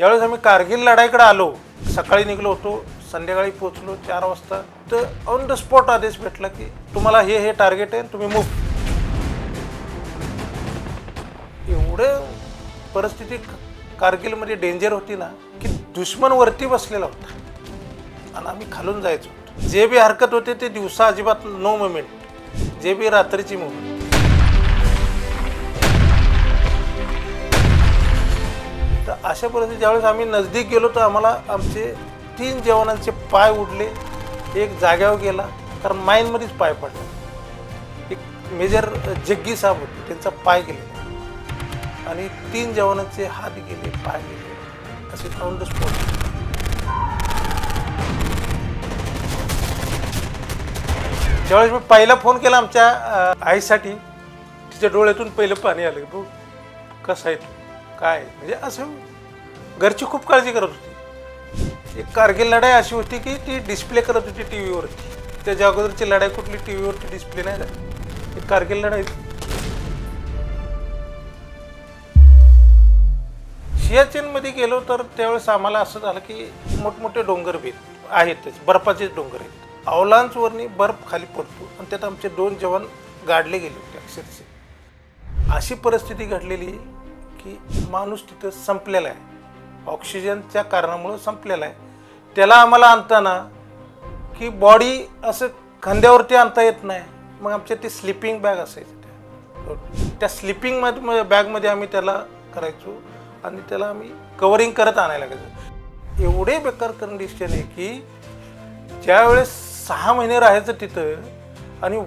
ज्यावेळेस आम्ही कारगिल लढाईकडे आलो सकाळी निघलो होतो संध्याकाळी पोचलो चार वाजता तर ऑन द स्पॉट आदेश भेटला की तुम्हाला हे हे टार्गेट आहे तुम्ही मूव एवढं परिस्थिती कारगिलमध्ये डेंजर होती ना की दुश्मन वरती बसलेला होता. आणि आम्ही खालून जायचो. जे बी हरकत होते ते दिवसा अजिबात नो मुवमेंट जे बी रात्रीची मुवमेंट तर अशा परिस्थितीत ज्यावेळेस आम्ही नजदीक गेलो तर आम्हाला आमचे तीन जवानांचे पाय उडले. एक जाग्यावर गेला कारण माईनमध्येच पाय पडला. एक मेजर जग्गी साहेब होते त्यांचा पाय गेले. आणि तीन जवानांचे हात गेले पाय गेले. असे ऑन द स्पॉट ज्यावेळेस मी पहिला फोन केला आमच्या आईसाठी तिच्या डोळ्यातून पहिलं पाणी आलं बघ कसं आहे तू. काय? म्हणजे असं घरची खूप काळजी करत होती. एक कारगिल लढाई अशी होती की ती डिस्प्ले करत होती टी व्हीवरती त्याच्या अगोदरची लढाई कुठली टी व्हीवरती डिस्प्ले नाही झाली. एक कारगिल लढाई. सियाचीनमध्ये गेलो तर त्यावेळेस आम्हाला असं झालं की मोठमोठे डोंगर भेट आहेतच बर्फाचेच डोंगर आहेत. अवलांचवरनी बर्फ खाली पडतो आणि त्यात आमचे दोन जवान गाडले गेले होते अक्षरशः. अशी परिस्थिती घडलेली की माणूस तिथं संपलेला आहे. ऑक्सिजनच्या कारणामुळं संपलेला आहे. त्याला आम्हाला आणताना की बॉडी असं खांद्यावरती आणता येत नाही. मग आमच्या ते स्लिपिंग बॅग असायचं त्या. त्या स्लिपिंग बॅगमध्ये आम्ही त्याला करायचो आणि त्याला आम्ही कवरिंग करत आणायला लागायचो. एवढे बेकार कंडिशन आहे की ज्यावेळेस सहा महिने राहायचं तिथं आणि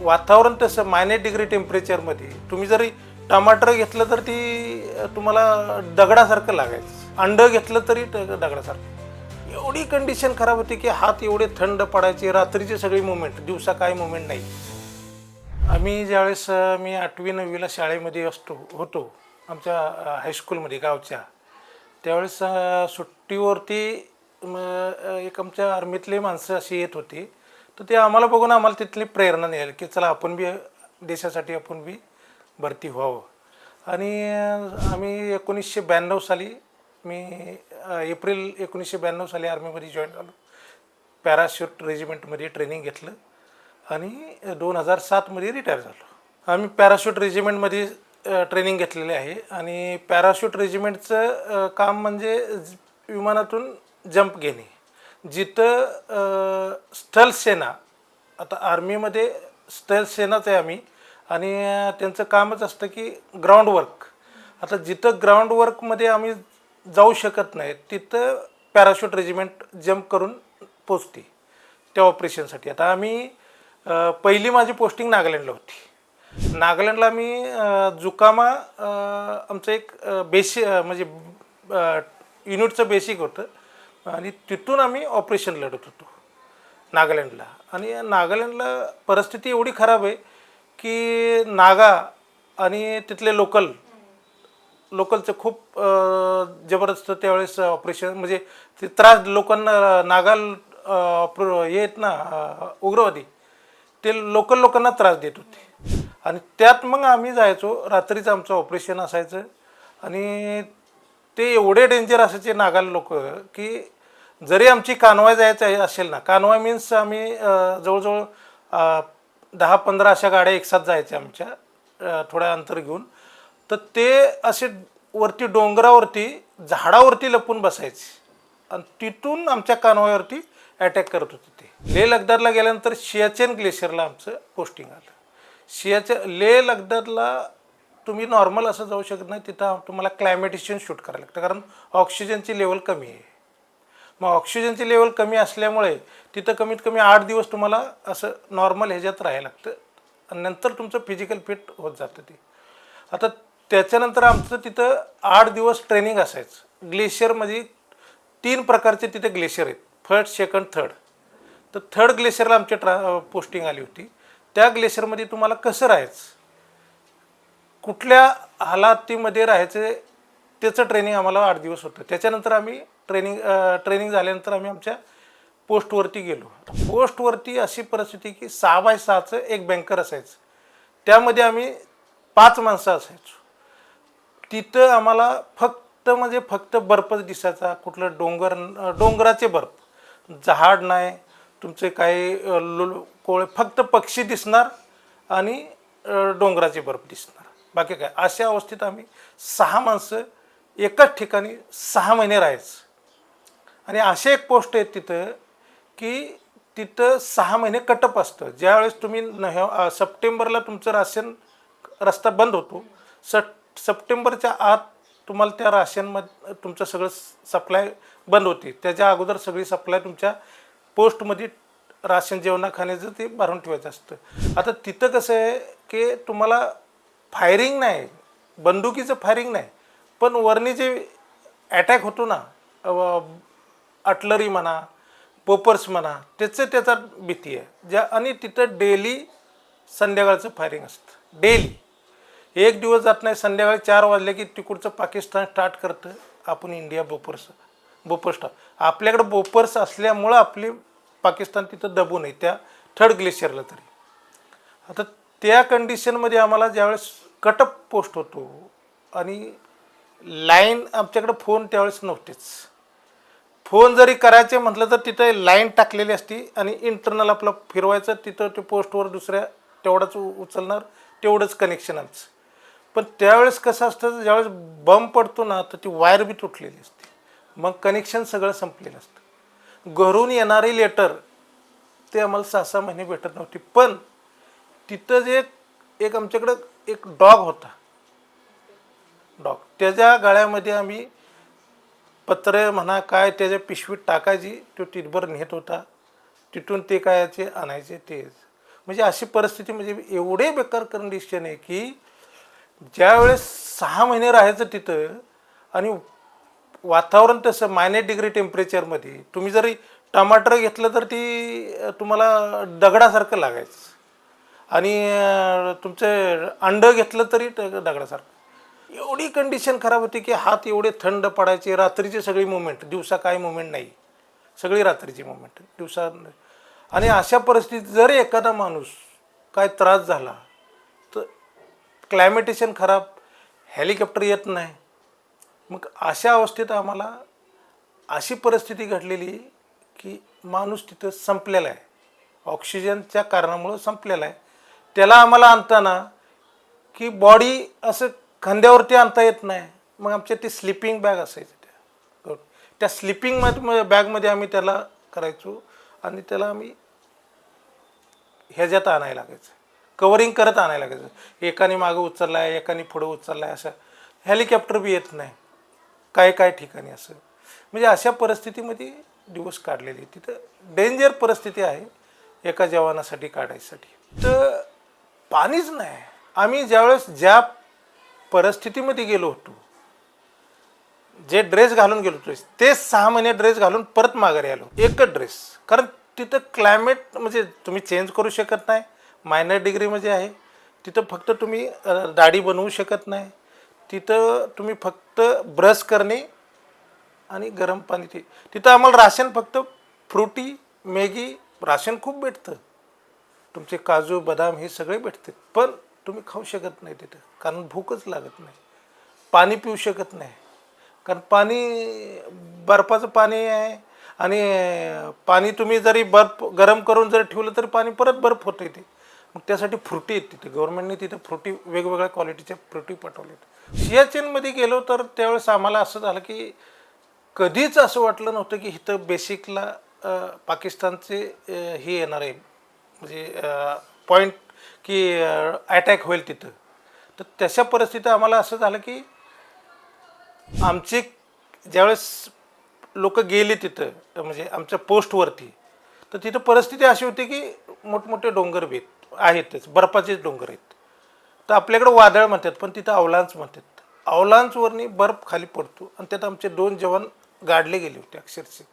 वातावरण तसं मायनस डिग्री टेम्परेचरमध्ये तुम्ही जरी टमाटर घेतलं तर ती तुम्हाला दगडासारखं लागायचं. अंडं घेतलं तरी दगडासारखं. एवढी कंडिशन खराब होती की हात एवढे थंड पडायचे रात्रीची सगळी मुवमेंट दिवसा काय मुवमेंट नाही. आम्ही ज्यावेळेस मी आठवी नववीला शाळेमध्ये असतो होतो आमच्या हायस्कूलमध्ये गावच्या त्यावेळेस सुट्टीवरती एक आमच्या आर्मीतले माणसं अशी येत होती. तर ते आम्हाला बघून आम्हाला तिथली प्रेरणा निघाली की चला आपण बी देशासाठी आपण बी भरती व्हावं. आणि आम्ही एकोणीसशे ब्याण्णव साली मी एप्रिल एकोणीसशे ब्याण्णव साली आर्मीमध्ये जॉईन झालो. पॅराशूट रेजिमेंटमध्ये ट्रेनिंग घेतलं आणि दोन हजार सातमध्ये रिटायर झालो. आम्ही पॅराशूट रेजिमेंटमध्ये ट्रेनिंग घेतलेली आहे आणि पॅराशूट रेजिमेंटचं काम म्हणजे विमानातून जंप घेणे. जिथं स्थलसेना स्थल सेना आता आर्मीमध्ये स्थल सेनाच आहे आम्ही आणि त्यांचं कामच असतं की ग्राउंड वर्क आता जिथं ग्राउंड वर्कमध्ये आम्ही जाऊ शकत नाही तिथं पॅराशूट रेजिमेंट जंप करून पोचते त्या ऑपरेशनसाठी आता आम्ही पहिली माझी पोस्टिंग नागालँडला होती. नागालँडला मी जुकामा आमचं एक बेसिक म्हणजे युनिटचं बेसिक होतं आणि तिथून आम्ही ऑपरेशन लढत होतो नागालँडला. आणि नागालँडला परिस्थिती एवढी खराब आहे की नागा आणि तिथले लोकल लोकलचं खूप जबरदस्त त्यावेळेस ऑपरेशन म्हणजे ते त्रास लोकांना नागाल येत हे आहेत ना उग्रवादी ते लोकल लोकांना त्रास देत होते. आणि त्यात मग आम्ही जायचो रात्रीचं आमचं ऑपरेशन असायचं. आणि ते एवढे डेंजर असायचे नागाल लोक की जरी आमची कानवाय जायचं आहे असेल ना कानवाय मीन्स आम्ही जवळजवळ दहा पंधरा अशा गाड्या एकसाथ जायच्या आमच्या थोड्या अंतर घेऊन. तर ते असे वरती डोंगरावरती झाडावरती लपून बसायचे. आणि तिथून आमच्या कानवावरती अटॅक करत होते ते. लेह लगदारला गेल्यानंतर शियाचेन ग्लेशियरला आमचं पोस्टिंग आलं. शियाचे लेह लगदारला तुम्ही नॉर्मल असं जाऊ शकत नाही तिथं तुम्हाला क्लायमेटिशियन शूट करायला लागतं. कारण ऑक्सिजनची लेवल कमी आहे. मग ऑक्सिजनची लेवल कमी असल्यामुळे तिथं कमीत कमी आठ दिवस तुम्हाला असं नॉर्मल ह्याच्यात राहायला लागतं. आणि नंतर तुमचं फिजिकल फिट होत जातं ते. आता त्याच्यानंतर आमचं तिथं आठ दिवस ट्रेनिंग असायचं. ग्लेशियरमध्ये तीन प्रकारचे तिथे ग्लेशियर आहेत. फर्स्ट सेकंड थर्ड तर थर्ड ग्लेशियरला आमची ट्रा पोस्टिंग आली होती. त्या ग्लेशियरमध्ये तुम्हाला कसं राहायचं? कुठल्या हालातीमध्ये राहायचं? त्याचं ट्रेनिंग आम्हाला आठ दिवस होतं. त्याच्यानंतर आम्ही ट्रेनिंग ट्रेनिंग झाल्यानंतर आम्ही आमच्या पोस्टवरती गेलो. पोस्टवरती अशी परिस्थिती की सहा बाय सहाचं एक बँकर असायचं. त्यामध्ये आम्ही पाच माणसं असायचो. तिथं आम्हाला फक्त म्हणजे फक्त बर्फच दिसायचा कुठलं डोंगर डोंगराचे बर्फ. झाड नाही तुमचे काही कोळे फक्त पक्षी दिसणार आणि डोंगराचे बर्फ दिसणार. बाकी काय अशा अवस्थेत आम्ही सहा माणसं एकाच ठिकाणी सहा महिने राहायचं. आणि असे एक पोस्ट आहेत तिथं की तिथं सहा महिने कटप असतं. ज्यावेळेस तुम्ही नव्हे सप्टेंबरला तुमचं राशन रस्ता बंद होतो सट सप्टेंबरच्या आत तुम्हाला त्या राशनमध्ये तुमचं सगळं सप्लाय बंद होते. त्याच्या अगोदर सगळी सप्लाय तुमच्या पोस्टमध्ये राशन जेवणा खाण्याचं ते भरून ठेवायचं असतं. आता तिथं कसं आहे की तुम्हाला फायरिंग नाही बंदुकीचं फायरिंग नाही पण वरनी जे अटॅक होतो ना अटलरी म्हणा पोपर्स म्हणा त्याचं त्याचा भीती आहे. ज्या आणि तिथं डेली संध्याकाळचं फायरिंग असतं. डेली. एक दिवस जात नाही संध्याकाळी चार वाजले की तिकडचं पाकिस्तान स्टार्ट करतं. आपण इंडिया बोपर्स बोपर स्टार्ट आपल्याकडे बोपर्स असल्यामुळं आपली पाकिस्तान तिथं दबू नये त्या थर्ड ग्लेशियरला तरी. आता त्या कंडिशनमध्ये आम्हाला ज्यावेळेस कटअप पोस्ट होतो आणि लाईन आमच्याकडे फोन त्यावेळेस नव्हतेच. फोन जरी करायचे म्हटलं तर तिथं लाईन टाकलेली असती आणि इंटरनल आपलं फिरवायचं तिथं ते पोस्टवर दुसऱ्या तेवढंच उचलणार तेवढंच कनेक्शन आमचं पण त्यावेळेस कसं असतं ज्यावेळेस बंब पडतो ना तर ती वायर बी तुटलेली असते. मग कनेक्शन सगळं संपलेलं असतं. घरून येणारी लेटर ते आम्हाला सहा सहा महिने भेटत नव्हती. पण तिथं जे एक आमच्याकडं एक डॉग होता. डॉग त्याच्या गाळ्यामध्ये आम्ही पत्रे म्हणा काय त्याच्या पिशवीत टाकायची तो तिथभर नेत होता. तिथून ते कायचे आणायचे तेच. म्हणजे अशी परिस्थिती म्हणजे एवढे बेकार कंडिशन आहे की ज्यावेळेस सहा महिने राहायचं तिथं आणि वातावरण तसं मायनस डिग्री टेम्परेचरमध्ये तुम्ही जरी टमाटर घेतलं तर ती तुम्हाला दगडासारखं लागायचं. आणि तुमचं अंडं घेतलं तरी दगडासारखं. एवढी कंडिशन खराब होती की हात एवढे थंड पडायचे रात्रीची सगळी मुवमेंट दिवसा काय मुवमेंट नाही. सगळी रात्रीची मुवमेंट दिवसा आणि अशा परिस्थितीत जर एखादा माणूस काय त्रास झाला तर क्लायमेटेशन खराब हेलिकॉप्टर येत नाही. मग अशा अवस्थेत आम्हाला अशी परिस्थिती घडलेली की माणूस तिथं संपलेला आहे. ऑक्सिजनच्या कारणामुळं संपलेला आहे. त्याला आम्हाला आणताना की बॉडी असं खांद्यावरती आणता येत नाही. मग आमच्या ती स्लिपिंग बॅग असायची त्या. त्या स्लिपिंग बॅगमध्ये आम्ही त्याला करायचो आणि त्याला आम्ही ह्याच्यात आणायला लागायचं. कवरिंग करत आणायला लागायचं. एकाने मागं उचलला आहे एकाने पुढं उचलला आहे असं. हेलिकॉप्टर बी येत नाही. काय काय ठिकाणी असं. म्हणजे अशा परिस्थितीमध्ये दिवस काढलेले. तिथं डेंजर परिस्थिती आहे एका जवानासाठी काढायसाठी. तर पाणीच नाही. आम्ही ज्यावेळेस ज्या परिस्थितीमध्ये गेलो होतो. जे ड्रेस घालून गेलो होतो. तेच सहा महिने ड्रेस घालून परत माघारी आलो. एकच ड्रेस कारण तिथं क्लायमेट म्हणजे तुम्ही चेंज करू शकत नाही. मायनर डिग्रीमध्ये आहे. तिथं फक्त तुम्ही दाढी बनवू शकत नाही. तिथं तुम्ही फक्त ब्रश करणे आणि गरम पाणी ते. तिथं आम्हाला राशन फक्त फ्रुटी मॅगी राशन खूप भेटतं. तुमचे काजू बदाम हे सगळे भेटते पण तुम्ही खाऊ शकत नाही तिथं. कारण भूकच लागत नाही. पाणी पिऊ शकत नाही. कारण पाणी बर्फाचं पाणी आहे आणि पाणी तुम्ही जरी बर्फ गरम करून जर ठेवलं तरी पाणी परत बर्फ होतं ते मग त्यासाठी फ्रुटी आहेत तिथे. गव्हर्नमेंटने तिथे फ्रुटी वेगवेगळ्या क्वालिटीच्या फ्रुटी पाठवल्यात सियाचीनमध्ये गेलो तर त्यावेळेस आम्हाला असं झालं की कधीच असं वाटलं नव्हतं की इथं बेसिकला पाकिस्तानचे हे येणार आहे. म्हणजे पॉईंट की अटॅक होईल तिथं. तर तशा परिस्थितीत आम्हाला असं झालं की आमचे ज्यावेळेस लोक गेले तिथं म्हणजे आमच्या पोस्टवरती तर तिथं परिस्थिती अशी होती की मोठमोठे डोंगर भेट आहेतच बर्फाचेच डोंगर आहेत. तर आपल्याकडे वादळ म्हणतात पण तिथं अवलांच म्हणतात. अवलांचवरनी बर्फ खाली पडतो आणि त्यात आमचे दोन जवान गाडले गेले होते अक्षरशः.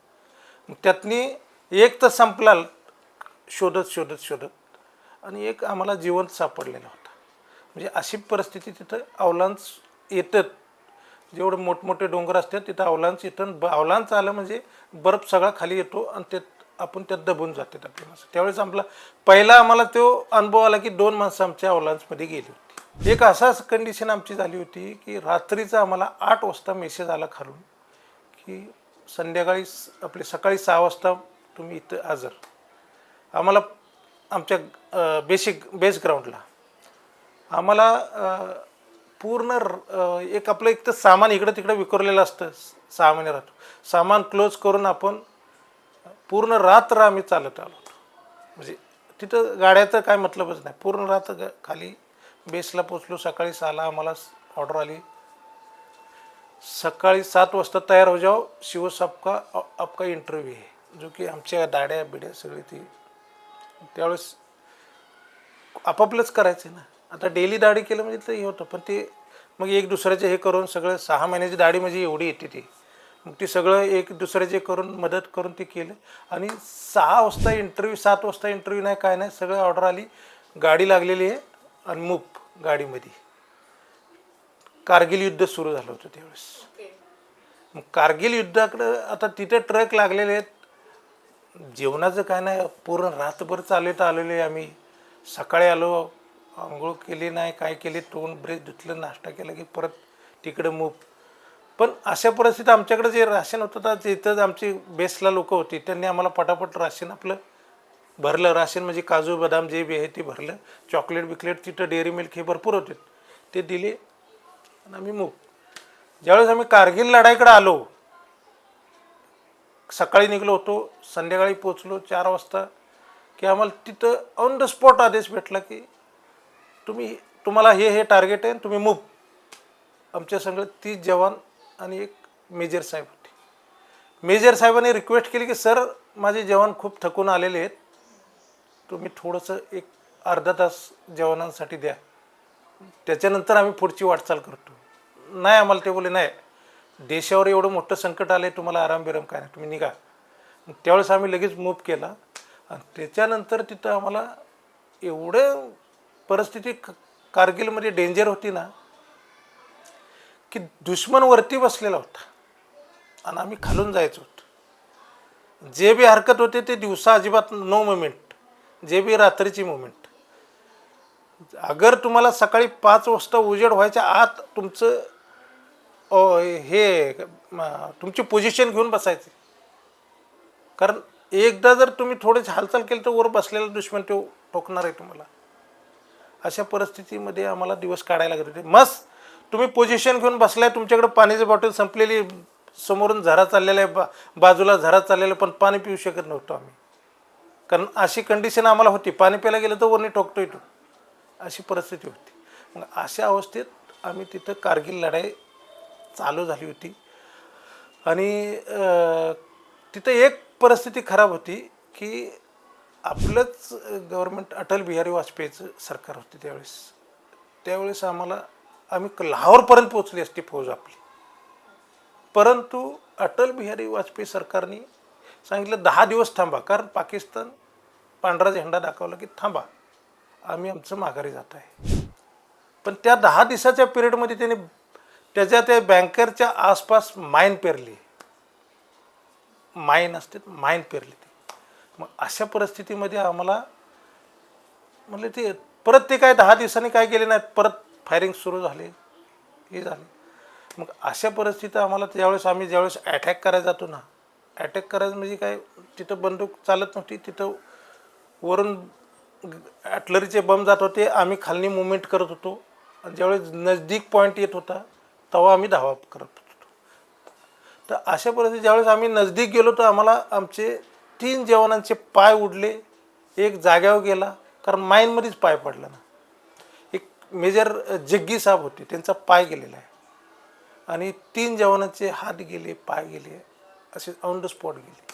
त्यातनी एक तर संपला शोधत शोधत शोधत. आणि एक आम्हाला जिवंत सापडलेला होता. म्हणजे अशी परिस्थिती तिथं अवलांच येतात. जेवढे मोठमोठे डोंगर असतात तिथं अवलांच येतं. ब अवलांच आलं म्हणजे बर्फ सगळा खाली येतो आणि ते आपण त्यात दबून जातात आपली माणसं त्यावेळेस आपला पहिला आम्हाला तो अनुभव आला की दोन माणसं आमच्या अवलांचमध्ये गेली होती. एक असाच कंडिशन आमची झाली होती की रात्रीचा आम्हाला आठ वाजता मेसेज आला खालून की संध्याकाळी आपले सकाळी सहा वाजता तुम्ही इथं हजर. आम्हाला आमच्या बेसिक बेस ग्राउंडला आम्हाला पूर्ण र- एक आपलं एक तर सामान इकडं तिकडं विखुरलेलं असतं सहा महिने राहतो. सामान क्लोज करून आपण पूर्ण रात्र आम्ही चालत आलो होतो. म्हणजे तिथं गाड्याचं काय मतलबच नाही. पूर्ण रात्र ग- खाली बेसला पोचलो सकाळी सहाला आम्हाला ऑर्डर आली. सकाळी सात वाजता तयार हो जाओ शिवस आपका आपका इंटरव्ह्यू आहे. जो की आमच्या दाड्या बिड्या सगळी ती त्यावेळेस आपापलंच करायचं ना. आता डेली दाढी केलं म्हणजे ते हे होतं. पण ते मग एक दुसऱ्याचे हे करून सगळं सहा महिन्याची दाढी म्हणजे एवढी येते ती. मग ती सगळं एक दुसऱ्याचे करून मदत करून ते केलं. आणि सहा वाजता इंटरव्ह्यू सात वाजता इंटरव्ह्यू नाही काय नाही सगळं ऑर्डर आली. गाडी लागलेली आहे आणि मूप गाडीमध्ये. कारगिल युद्ध सुरू झालं होतं त्यावेळेस. मग कारगिल युद्धाकडं आता तिथे ट्रक लागलेले आहेत. जेवणाचं काय नाही पूर्ण रातभर चालत आलेले आम्ही. सकाळी आलो आंघोळ केली नाही काय केली तोंड ब्रेक धुतलं नाश्ता केला की परत तिकडं मूप पण अशा परिस्थितीत आमच्याकडे जे राशन होतं तर तिथं आमची बेसला लोक होती. त्यांनी आम्हाला पटापट राशन आपलं भरलं. राशन म्हणजे काजू बदाम जे बी आहे ते भरलं. चॉकलेट बिकलेट तिथं डेअरी मिल्क हे भरपूर होते. ते दिले आणि आम्ही मूग. ज्यावेळेस आम्ही कारगिल लढाईकडे आलो सकाळी निघलो होतो संध्याकाळी पोचलो चार वाजता की आम्हाला तिथं ऑन द स्पॉट आदेश भेटला की तुम्ही तुम्हाला हे हे टार्गेट आहे तुम्ही मूव आमच्या संग तीस जवान आणि एक मेजर साहेब होते. मेजर साहेबांनी रिक्वेस्ट केली की सर माझे जवान खूप थकून आलेले आहेत. तुम्ही थोडंसं एक अर्धा तास जवानांसाठी द्या. त्याच्यानंतर आम्ही पुढची वाटचाल करतो. नाही आम्हाला ते बोले नाही देशावर एवढं मोठं संकट आलं आहे तुम्हाला आरामबिराम काय नाही. तुम्ही निघा. त्यावेळेस आम्ही लगेच मूव केला. आणि त्याच्यानंतर तिथं आम्हाला एवढं परिस्थिती कारगिलमध्ये डेंजर होती ना की दुश्मन वरती बसलेला होता. आणि आम्ही खालून जायचो. होतो जे बी हरकत होते ते दिवसा अजिबात नो मुमेंट जे बी रात्रीची मुमेंट अगर तुम्हाला सकाळी पाच वाजता उजेड व्हायच्या आत तुमचं ओ हे तुमची पोझिशन घेऊन बसायची. कारण एकदा जर तुम्ही थोडेच हालचाल केली तर वर बसलेला दुश्मन तो ठोकणार आहे तुम्हाला. अशा परिस्थितीमध्ये आम्हाला दिवस काढायला लागत होते. मस्त तुम्ही पोझिशन घेऊन बसलाय तुमच्याकडे पाण्याची बॉटल संपलेली समोरून झरा चाललेला आहे बा बाजूला झरा चाललेला आहे, पण पाणी पिऊ शकत नव्हतो आम्ही. कारण अशी कंडिशन आम्हाला होती. पाणी प्यायला गेलं तर वरणी ठोकतोय तो. अशी परिस्थिती होती. मग अशा अवस्थेत आम्ही तिथं कारगिल लढाई चालू झाली होती. आणि तिथं एक परिस्थिती खराब होती की आपलंच गव्हर्मेंट अटल बिहारी वाजपेयीचं सरकार होते त्यावेळेस. त्यावेळेस आम्हाला आम्ही लाहोरपर्यंत पोचली असती फौज आपली. परंतु अटल बिहारी वाजपेयी सरकारने सांगितलं दहा दिवस थांबा कारण पाकिस्तान पांढरा झेंडा दाखवला की थांबा आम्ही आमचं माघारी जात आहे. पण त्या दहा दिवसाच्या पिरियडमध्ये त्याने त्याच्या त्या बँकरच्या आसपास माईन पेरली. माईन असते माईन पेरली ती. मग अशा परिस्थितीमध्ये आम्हाला म्हणजे ते परत ते काय दहा दिवसांनी काय केले नाहीत परत फायरिंग सुरू झाले हे झाले. मग अशा परिस्थितीत आम्हाला त्यावेळेस आम्ही ज्यावेळेस अटॅक करायला जातो ना अटॅक करायचं म्हणजे काय तिथं बंदूक चालत नव्हती तिथं वरून ॲटलरीचे बम जात होते आम्ही खालनी मुवमेंट करत होतो. आणि ज्यावेळेस नजदीक पॉईंट येत होता तेव्हा आम्ही धावा करत होतो. तर अशा परिस्थिती ज्यावेळेस आम्ही नजदीक गेलो तर आम्हाला आमचे तीन जवानांचे पाय उडले. एक जाग्यावर गेला कारण माईनमध्येच पाय पडला ना. एक मेजर जग्गी साहेब होते त्यांचा पाय गेलेला आहे. आणि तीन जवानांचे हात गेले पाय गेले असे ऑन द स्पॉट गेले.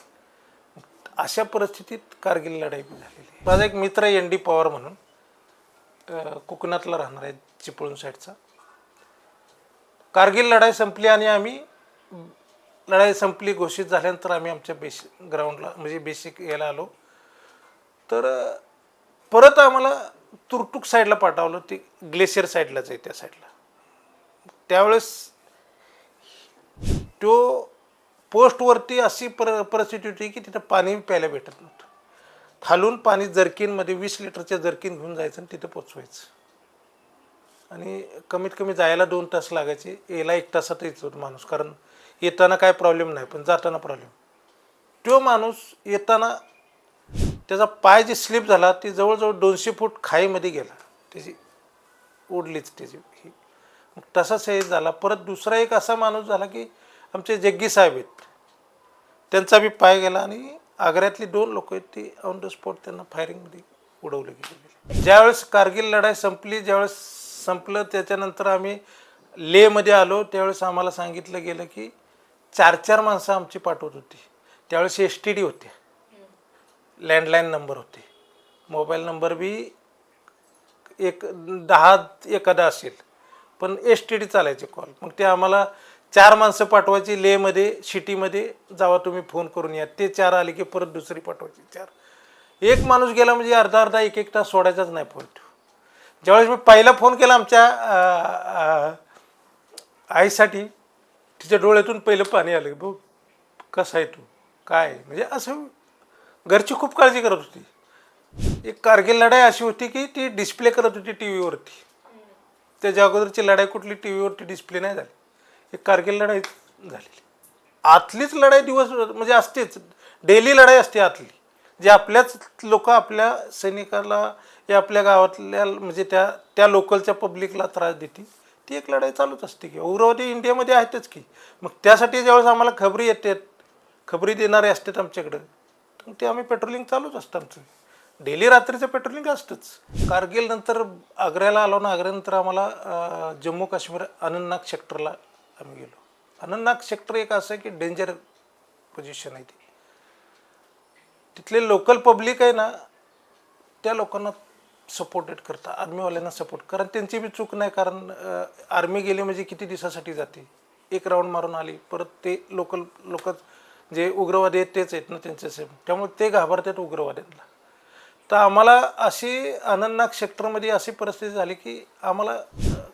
अशा परिस्थितीत कारगिल लढाई झालेली आहे. माझा एक मित्र एन डी पवार म्हणून. कोकणातला राहणार आहे चिपळूण साईडचा. कारगिल लढाई संपली आणि आम्ही लढाई संपली घोषित झाल्यानंतर आम्ही आमच्या बेसिक ग्राउंडला म्हणजे बेसिक याला आलो. तर परत आम्हाला तुरटुक साईडला पाठवलं ते ग्लेशियर साईडलाच आहे त्या साईडला त्यावेळेस तो पोस्टवरती अशी पर परिस्थिती होती की तिथं पाणी प्यायला भेटत नव्हतं. खालून पाणी जर्किनमध्ये वीस लिटरच्या जर्किन घेऊन जायचं आणि तिथं पोचवायचं आणि कमीत कमी जायला दोन तास लागायचे. यायला एक तासात यायचो माणूस. कारण येताना काय प्रॉब्लेम नाही पण जाताना प्रॉब्लेम तो माणूस येताना त्याचा पाय जे स्लिप झाला ती जवळजवळ दोनशे फूट खाईमध्ये गेला. त्याची उडलीच त्याची. ही मग तसाच हे झाला. परत दुसरा एक असा माणूस झाला की आमचे जग्गी साहेब आहेत. त्यांचा बी पाय गेला आणि आग्र्यातली दोन लोक आहेत ती ऑन द स्पॉट त्यांना फायरिंगमध्ये उडवले गेले. ज्यावेळेस कारगिल लढाई संपली ज्यावेळेस संपलं. त्याच्यानंतर आम्ही लेमध्ये आलो. त्यावेळेस आम्हाला सांगितलं गेलं की चार चार माणसं आमची पाठवत होती. त्यावेळेस एस टी डी होते. लँडलाईन नंबर होते. मोबाईल नंबर बी एक दहा एखादा असेल. पण एस टी डी चालायचे कॉल मग ते आम्हाला चार माणसं पाठवायची लेमध्ये सिटीमध्ये जावा तुम्ही फोन करून या. ते चार आले की परत दुसरी पाठवायची. चार. एक माणूस गेला म्हणजे अर्धा अर्धा एक एक तास सोडायचाच नाही फोन ज्यावेळेस मी पहिला फोन केला आमच्या आईसाठी तिच्या डोळ्यातून पहिलं पाणी आलं भाऊ कसा आहे तू? काय म्हणजे असं घरची खूप काळजी करत होती. एक कारगिल लढाई अशी होती की ती डिस्प्ले करत होती टी व्हीवरती त्याच्या अगोदरची लढाई कुठली? टी व्हीवरती डिस्प्ले नाही झाली. एक कारगिल लढाई झालेली. आतलीच लढाई दिवस म्हणजे असतेच. डेली लढाई असते आतली. जे आपल्याच लोक आपल्या सैनिकाला ते आपल्या गावातल्या म्हणजे त्या त्या लोकलच्या पब्लिकला त्रास देते ती एक लढाई चालूच असते की उग्रवादी इंडियामध्ये आहेतच की. मग त्यासाठी ज्यावेळेस आम्हाला खबरी येतात खबरी देणारे असतात आमच्याकडं तर ते आम्ही पेट्रोलिंग चालूच असतं आमचं. डेली रात्रीचं पेट्रोलिंग असतंच. कारगिल नंतर आग्र्याला आलो ना आग्र्यानंतर आम्हाला जम्मू काश्मीर अनंतनाग सेक्टरला आम्ही गेलो. अनंतनाग सेक्टर एक असं आहे की डेंजर पोझिशन आहे ती. तिथले लोकल पब्लिक आहे ना त्या लोकांना सपोर्टेड करता. आर्मीवाल्यांना सपोर्ट कारण त्यांची बी चूक नाही कारण आर्मी गेली म्हणजे किती दिवसासाठी जाते? एक राऊंड मारून आली परत ते लोकल लोक जे उग्रवादी आहेत तेच आहेत ना त्यांचे सेम त्यामुळे ते घाबरतात उग्रवाद्यांना. तर आम्हाला अशी अनंतनाग सेक्टरमध्ये अशी परिस्थिती झाली की आम्हाला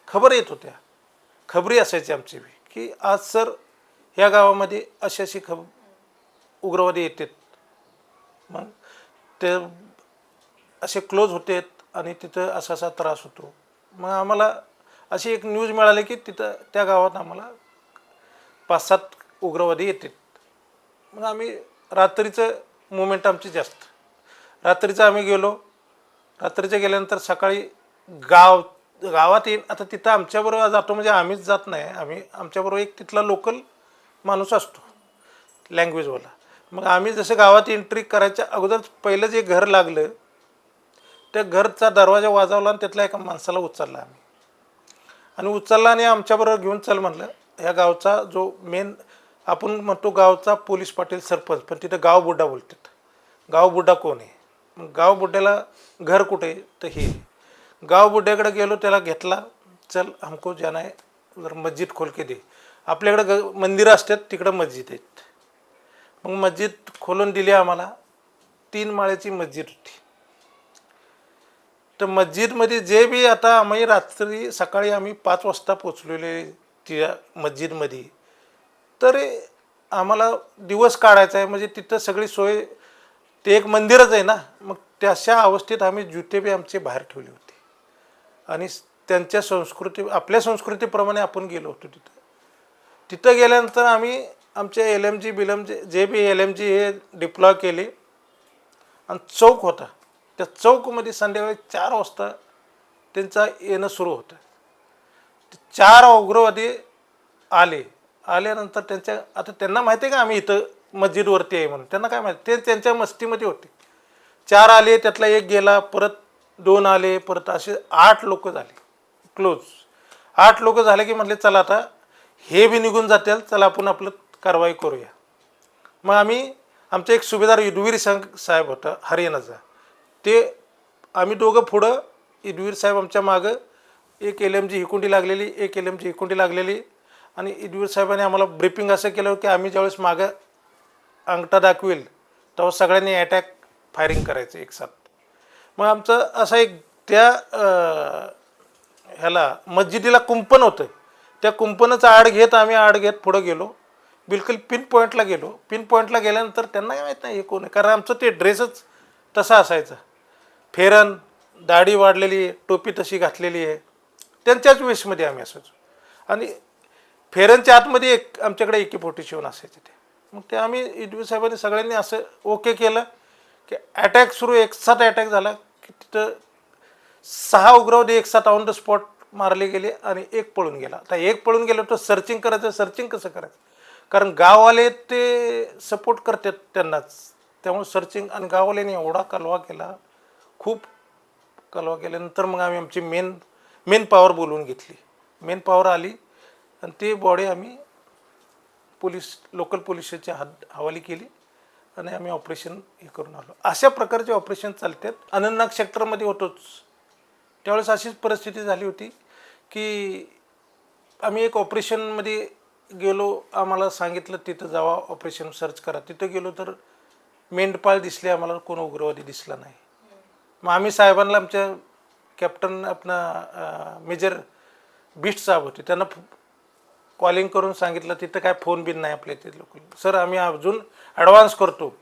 खबर येत होत्या. खबरी असायची आमची बी की आज सर ह्या गावामध्ये अशी अशी खब उग्रवादी येतात. मग ते असे क्लोज होते आणि तिथं असा असा त्रास होतो. मग आम्हाला अशी एक न्यूज मिळाली की तिथं त्या गावात आम्हाला पाच सात उग्रवादी येतात. मग आम्ही रात्रीचं मुवमेंट आमची जास्त. रात्रीचं आम्ही गेलो. रात्रीचं गेल्यानंतर सकाळी गाव गावात येईन. आता तिथं आमच्याबरोबर जातो म्हणजे आम्हीच जात नाही. आम्ही आमच्याबरोबर एक तिथला लोकल माणूस असतो लँग्वेजवाला मग आम्ही जसं गावात एंट्री करायच्या अगोदर पहिलं जे घर लागलं त्या घरचा दरवाजा वाजवला आणि त्यातल्या एका माणसाला उचलला आम्ही. आणि उचलला आणि आमच्याबरोबर घेऊन चल म्हणलं. ह्या गावचा जो मेन आपण म्हणतो गावचा पोलीस पाटील सरपंच पण तिथं गाव बुड्डा बोलतात. गाव बुड्डा कोण आहे? मग गाव बुड्ड्याला घर कुठे तर हे. गाव बुड्ड्याकडे गेलो त्याला घेतला. चल हमको जाना आहे. जर मस्जिद खोल के दे. आपल्याकडे ग मंदिरं असतात तिकडं मस्जिद आहेत. मग मस्जिद खोलून दिली आम्हाला. तीन माळ्याची मस्जिद होती. तर मस्जिदमध्ये जे बी आता आम्ही रात्री सकाळी आम्ही पाच वाजता पोचलेले त्या मस्जिदमध्ये तर आम्हाला दिवस काढायचा आहे. म्हणजे तिथं सगळी सोय ते एक मंदिरच आहे ना. मग तशा अवस्थेत आम्ही जुते बी आमचे बाहेर ठेवले होते. आणि त्यांच्या संस्कृती आपल्या संस्कृतीप्रमाणे आपण गेलो होतो तिथं. तिथं गेल्यानंतर आम्ही आमचे एल एम जी बिलम जे जे बी एल एम जी हे डिप्लॉय केले आणि चौक होता. त्या चौकमध्ये संध्याकाळी चार वाजता त्यांचा येणं सुरू होतं. चार उग्रवादी आले. आल्यानंतर त्यांच्या आता त्यांना माहिती आहे का आम्ही इथं मस्जिदवरती आहे म्हणून? त्यांना काय माहिती? ते त्यांच्या मस्तीमध्ये होते. चार आले त्यातला एक गेला परत दोन आले परत असे आठ लोक झाले. क्लोज आठ लोक झाले की म्हटले चला आता हे बी निघून जातील चला आपण आपलं कारवाई करूया. मग आम्ही आमचा एक सुभेदार युद्धवीर संघ साहेब होता हरियाणाचा. ते आम्ही दोघं पुढं इदवीर साहेब आमच्या मागं एक एल एम जी हिकुंडी लागलेली एक एल एम जी हिकुंडी लागलेली. आणि इदवीर साहेबांनी आम्हाला ब्रिफिंग असं केलं की आम्ही ज्यावेळेस मागं अंगठा दाखवेल तेव्हा सगळ्यांनी अटॅक फायरिंग करायचं एक साथ मग आमचं असं एक त्या ह्याला मस्जिदीला कुंपण होतं. त्या कुंपणाचा आड घेत आम्ही आड घेत पुढं गेलो. बिलकुल पिन पॉईंटला गेलो. पिन पॉईंटला गेल्यानंतर त्यांना काय माहीत नाही हे कोण आहे? कारण आमचं ते ड्रेसच तसा असायचा. फेरन दाढी वाढलेली आहे टोपी तशी घातलेली आहे. त्यांच्याच वेशमध्ये आम्ही असायचो. आणि फेरनच्या आतमध्ये एक आमच्याकडे एके फोर्टी शिवून असायचे ते. मग ते आम्ही इडवी साहेबांनी सगळ्यांनी असं ओके केलं की अटॅक सुरू एक साथ अटॅक झाला की तिथं सहा उग्रवादी एक साथ ऑन द स्पॉट मारले गेले आणि एक पळून गेला. आता एक पळून गेलं तर सर्चिंग करायचं सर्चिंग कसं करायचं? कारण गाववाले ते सपोर्ट करतात त्यांनाच. त्यामुळे सर्चिंग आणि गाववाल्यांनी एवढा कालवा केला खूप कलवा केल्यानंतर मग आम्ही आमची मेन मेन पॉवर बोलवून घेतली. मेन पॉवर आली आणि ती बॉडी आम्ही पोलीस लोकल पोलिसाच्या हात हवाली केली आणि आम्ही ऑपरेशन हे करून आलो. अशा प्रकारचे ऑपरेशन चालतात. अनंतनाग सेक्टरमध्ये होतोच. त्यावेळेस अशीच परिस्थिती झाली होती की आम्ही एक ऑपरेशनमध्ये गेलो आम्हाला सांगितलं तिथं जावा ऑपरेशन सर्च करा. तिथं गेलो तर मेंढपाळ दिसले आम्हाला कोण उग्रवादी दिसला नाही. मग आम्ही साहेबांना आमच्या कॅप्टन आपला मेजर बिस्ट साहेब होते. त्यांना कॉलिंग करून सांगितलं तिथं काय फोन बिन नाही आपल्या इथे लोक सर आम्ही अजून ॲडव्हान्स करतो.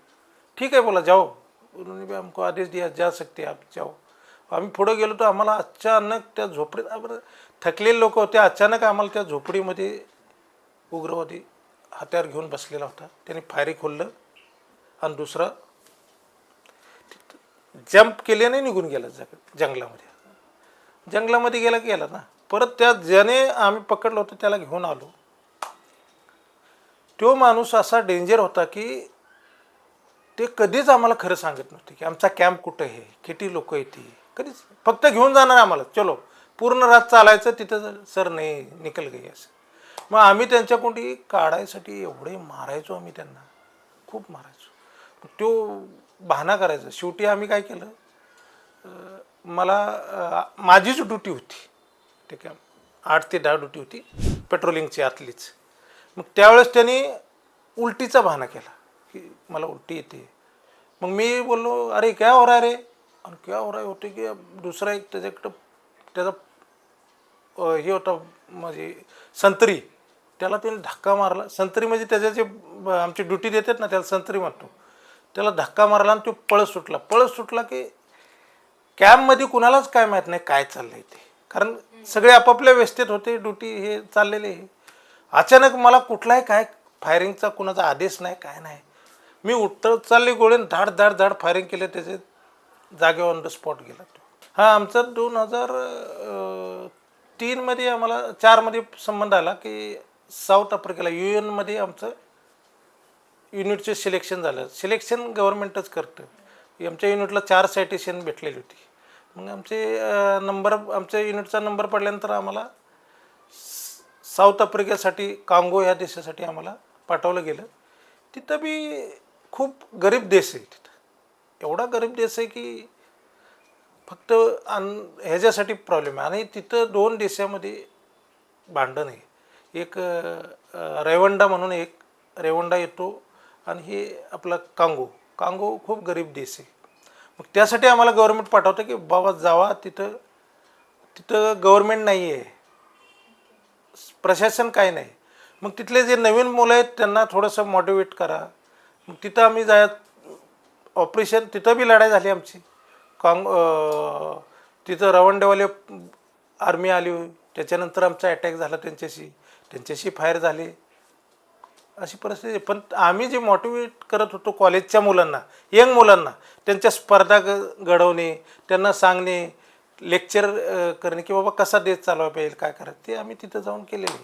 ठीक आहे बोला जाओ. उन्होंने भी हमको आदेश दिया जा सकते आप जाओ. आम्ही पुढे गेलो तर आम्हाला अचानक त्या झोपडीत आपण थकलेले लोक होते अचानक आम्हाला त्या झोपडीमध्ये उग्रवादी हत्यार घेऊन बसलेला होता. त्याने फायरी खोललं. आणि दुसरा जंप केल्याने निघून गेला जग जंगलामध्ये. जंगलामध्ये गेला की गेला ना. परत त्या ज्याने आम्ही पकडलं होतं त्याला घेऊन आलो. तो माणूस असा डेंजर होता की ते कधीच आम्हाला खरं सांगत नव्हते की आमचा कॅम्प कुठं आहे? किती लोक येते कधीच. फक्त घेऊन जाणार आम्हाला. चलो पूर्ण रात चालायचं तिथं सर नाही निकल गई असं. मग आम्ही त्यांच्या कोणती काढायसाठी एवढे मारायचो आम्ही त्यांना. खूप मारायचो. तो बहाणा करायचं. शेवटी आम्ही काय केलं? मला माझीच ड्युटी होती ठीक आहे आठ ते दहा ड्युटी होती पेट्रोलिंगची आतलीच. मग त्यावेळेस त्यांनी उलटीचा बहाणा केला की मला उलटी येते. मग मी बोललो अरे क्या हो रहा रे? आणि क्या हो रहा होते की दुसरा एक त्याच्याकडं त्याचा हे होता म्हणजे संत्री. त्याला त्याने धक्का मारला. संत्री म्हणजे त्याच्या जे ब- आमची ड्युटी देतात ना त्याला संत्री म्हणतो. त्याला धक्का मारला आणि तो पळस सुटला. पळस सुटला की कॅम्पमध्ये कुणालाच काय माहीत नाही काय चाललंय ते. कारण सगळे आपापल्या व्यस्तेत होते ड्युटी हे चाललेले हे अचानक मला कुठलाही काय फायरिंगचा कुणाचा आदेश नाही काय नाही. मी उठत चालली गोळीन धाड धाड धाड फायरिंग केलं त्याचे जागेवर ऑन द स्पॉट गेला तो. हा आमचा दोन हजार तीनमध्ये आम्हाला चारमध्ये संबंध आला की साऊथ आफ्रिकेला यू एनमध्ये आमचं युनिटचे सिलेक्शन झालं. सिलेक्शन गव्हर्नमेंटच करतं. आमच्या युनिटला चार सायटेशन भेटलेली होती. मग आमचे नंबर आमच्या युनिटचा नंबर पडल्यानंतर आम्हाला साऊथ आफ्रिकेसाठी कांगो ह्या देशासाठी आम्हाला पाठवलं गेलं. तिथं बी खूप गरीब देश आहे तिथं. एवढा गरीब देश आहे की फक्त अन ह्याच्यासाठी प्रॉब्लेम आहे. आणि तिथं दोन देशामध्ये भांडण आहे. एक रेवंडा म्हणून एक रेवंडा येतो. आणि हे आपला कांगो. कांगो खूप गरीब देश आहे. मग त्यासाठी आम्हाला गव्हर्मेंट पाठवतं की बाबा जावा तिथं तिथं गव्हर्मेंट नाही आहे प्रशासन काय नाही. मग तिथले जे नवीन मुलं आहेत त्यांना थोडंसं मोटिवेट करा. मग तिथं आम्ही जाय ऑपरेशन तिथं बी लढाई झाली आमची. काँग तिथं रवंडेवाले आर्मी आली. त्याच्यानंतर आमचा अटॅक झाला त्यांच्याशी. त्यांच्याशी फायर झाले. अशी परिस्थिती आहे. पण आम्ही जे मोटिवेट करत होतो कॉलेजच्या मुलांना यंग मुलांना त्यांच्या स्पर्धा ग घडवणे त्यांना सांगणे लेक्चर करणे की बाबा कसा देश चालवा पाहिजे काय करायचं ते आम्ही तिथं जाऊन केलेले